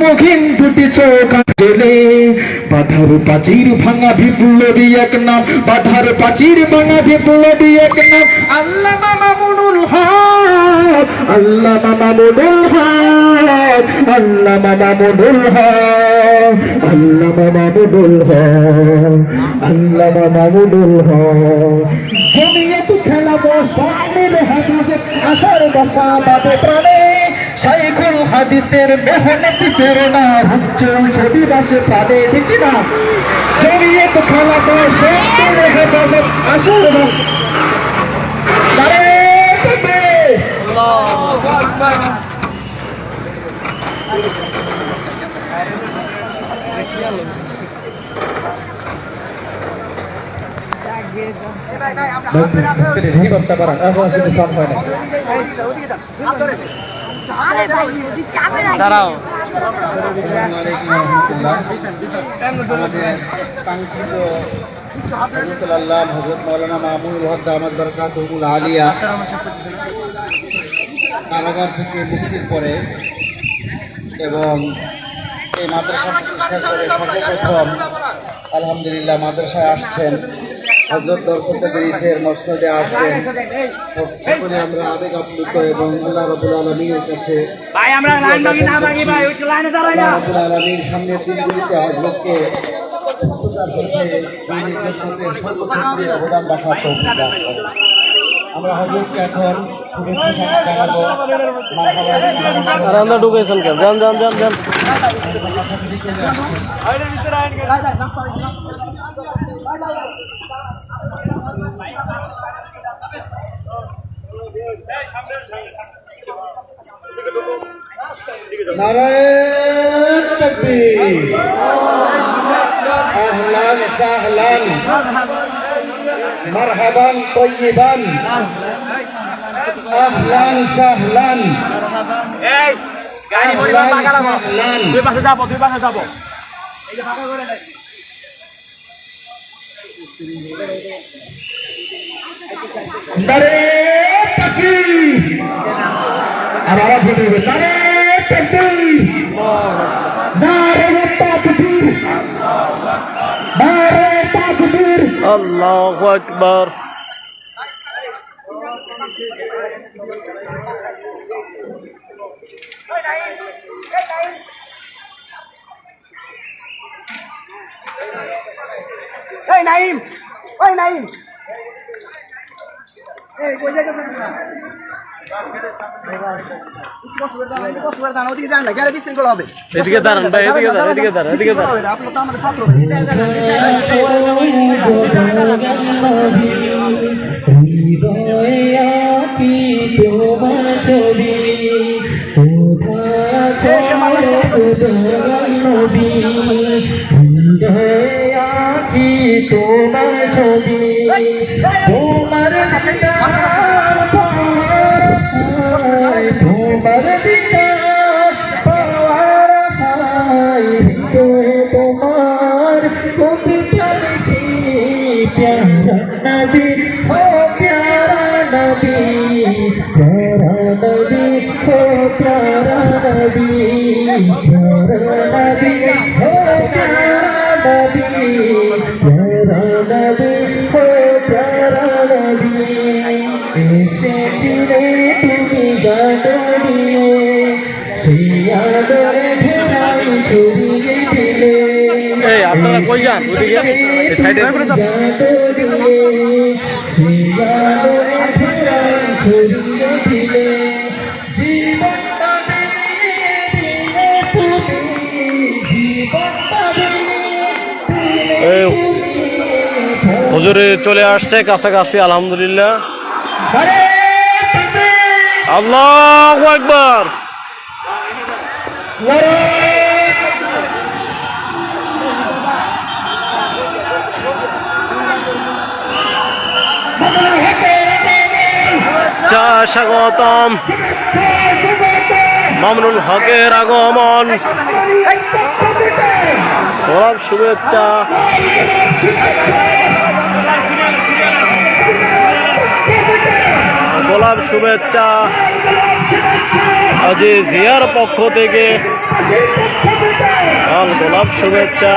মুখিন দুটি চোখ জেলে। বাধার প্রাচীর ভাঙা বিপ্লবী এক নাম, বাধার প্রাচীর ভাঙা বিপ্লবী এক নাম আল্লাহ মামুনুল হক আল্লাহ মামুনুল হক আল্লাহ আল্লাহ আল্লাহ খেলাবো আশার বাসা পাবে প্রাণে। শাইখুল হাদিসের মেহনতি প্রেরণা উজ্জ্বল ছবি বাসে প্রাণে ঠিক না? জমিয়ত খেলাবো স্বপ্নের হেফাজত আশার বাসা। নারে তাকবীর! দাঁড়াও। আলিয়া কারাগার থেকে মুক্তির পরে এবং এই মাদ্রাসা প্রতিষ্ঠা করে সর্বপ্রথম আলহামদুলিল্লাহ, মাদ্রাসায় আসছেন। হজরত দর্শক বেরিসের মসনদে আসবেন। সকলে আমরা আবেগ আপ্লুত এবং আল্লাহ রবুল আলমীর কাছে ভাই আমরা লাইন ভাঙি না ভাঙি ভাই ওই লাইনে দাঁড়াই না। আল্লাহ আলমীর সামনের দিনগুলিতে হজরতকে অবদান রাখার তৌফিক দান করেন। আমরা হজরতকে এখন মারহাবা ঢুকেছেন কেন? যান যান যান যান। নারায়ণ তাকবীর আহলান সাহলান। মারহাবান তৈয়বান। আহলান সাহলান। এই গাড়ি সাহলান। দুই পাশে যাব দুই পাশে যাব। নারে তাকবীর! আর আওয়াজ হবে নারে তাকবীর! নারে তাকবীর! নারে তাকবীর! আল্লাহু আকবার এই নাইম ওই নাইম এই কই জায়গা এদিকে দাঁড়ান ভাই এদিকে দাঁড়ান এদিকে দাঁড়ান এদিকে দাঁড়ান আপনার তো আমাদের ছাত্র তোমার গাড়িয়ে সেই আদরে ঘেরাই ছড়িয়ে দিলে এই আপনারা কই যান? ওদিকে এই সাইডে এই হুজুরে চলে আসছে কাছাকাছি আলহামদুলিল্লাহ। আল্লাহু আকবার চা স্বাগতম। মামরুল হকের আগমন। শুভেচ্ছা। গোলাপ শুভেচ্ছা আজি জিয়ার পক্ষ থেকে। লাল গোলাপ শুভেচ্ছা।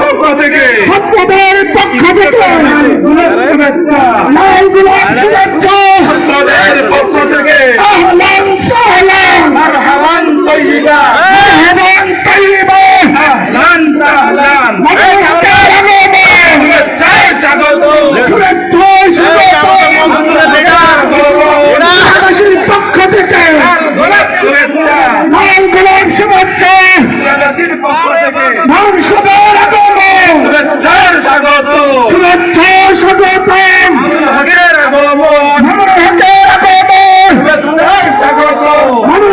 পক্ষ থেকে। ছাত্রদের পক্ষ থেকে। লাল গোলাপ শুভেচ্ছা। ছাত্রদের পক্ষ থেকে। আহলান সাহলান মারহাবান তৈয়িবা মারহাবান তৈয়িবা আহলান সাহলান মারহাবান শুভেচ্ছায় স্বাগত শুভেচ্ছা বাংলাদেশের পক্ষ থেকে লাল গোলাপ শুভেচ্ছা লাল গোলাপ শুভেচ্ছা ভবিষ্যতের আগমন শুভেচ্ছার স্বাগত শুভেচ্ছা স্বাগত হকের আগমন হকের আগমন শুভেচ্ছার স্বাগত হক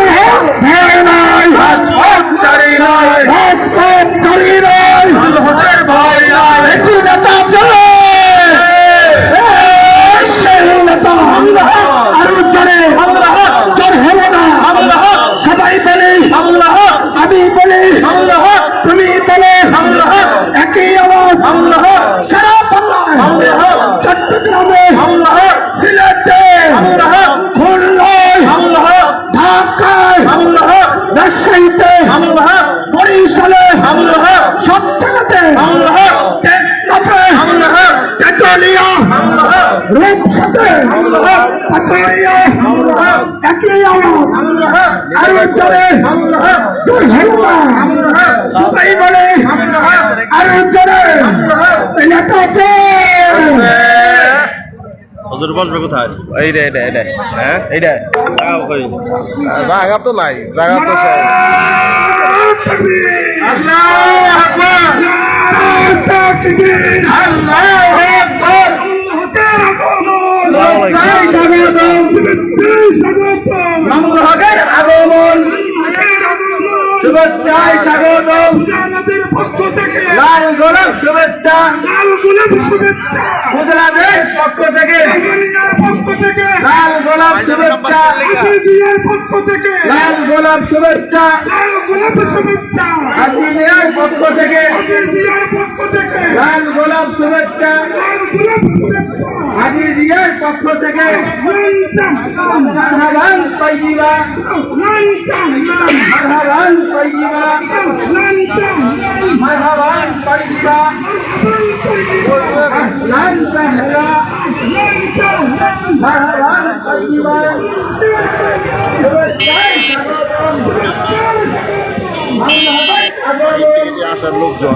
ভাই নাই রাজপথ ছাড়ি নাই রাজপথ ছাড়ি নাই হকের ভাই নাই একটি নেতা চলে সেই নেতা আমরা আরও জোরে আমরা জোর হলো না আমরা সবাই বলি আমরা আমি বলি আমরা তুমি বলে আমরা একই আওয়াজ আমরা সারা বাংলায় আমরা চট্টগ্রামে আমরা সিলেটে আমরা খুলনায় আমরা ঢাকায় আমরা রাজশাহীতে আমরা বরিশালে আমরা সব জায়গাতে আমরা টেকনাফে আমরা তেতুলিয়া পাটুরিয়া আমরা একই আওয়াজ। আরও জোরে জোর হলো সবাই বলে আরও জোরে নেতা আছে। হজুর বসবে কোথায়? এইটা এইটা এইটা হ্যাঁ? এইটা জায়গা তো নাই জায়গা তো সব। আল্লাহু আকবার। আল্লাহু আকবার। হকের আগমন। শুভেচ্ছায় লাল গোলাপ শুভেচ্ছা। লাল গোলাপ শুভেচ্ছা। গুজরাটের পক্ষ থেকে থেকে লাল গোলাপ শুভেচ্ছা। আজিজিয়ার পক্ষ থেকে লাল গোলাপ শুভেচ্ছা। লাল গোলাপ শুভেচ্ছা। আজিজিয়ার পক্ষ থেকে আজিজিয়ার পক্ষ থেকে লাল গোলাপ শুভেচ্ছা। লাল গোলাপ শুভেচ্ছা। আজিজিয়ার পক্ষ থেকে মারহাবান তৈবা মারহাবান তৈবা লাল সাহরা মারহাবান তৈবা আসার লোকজন।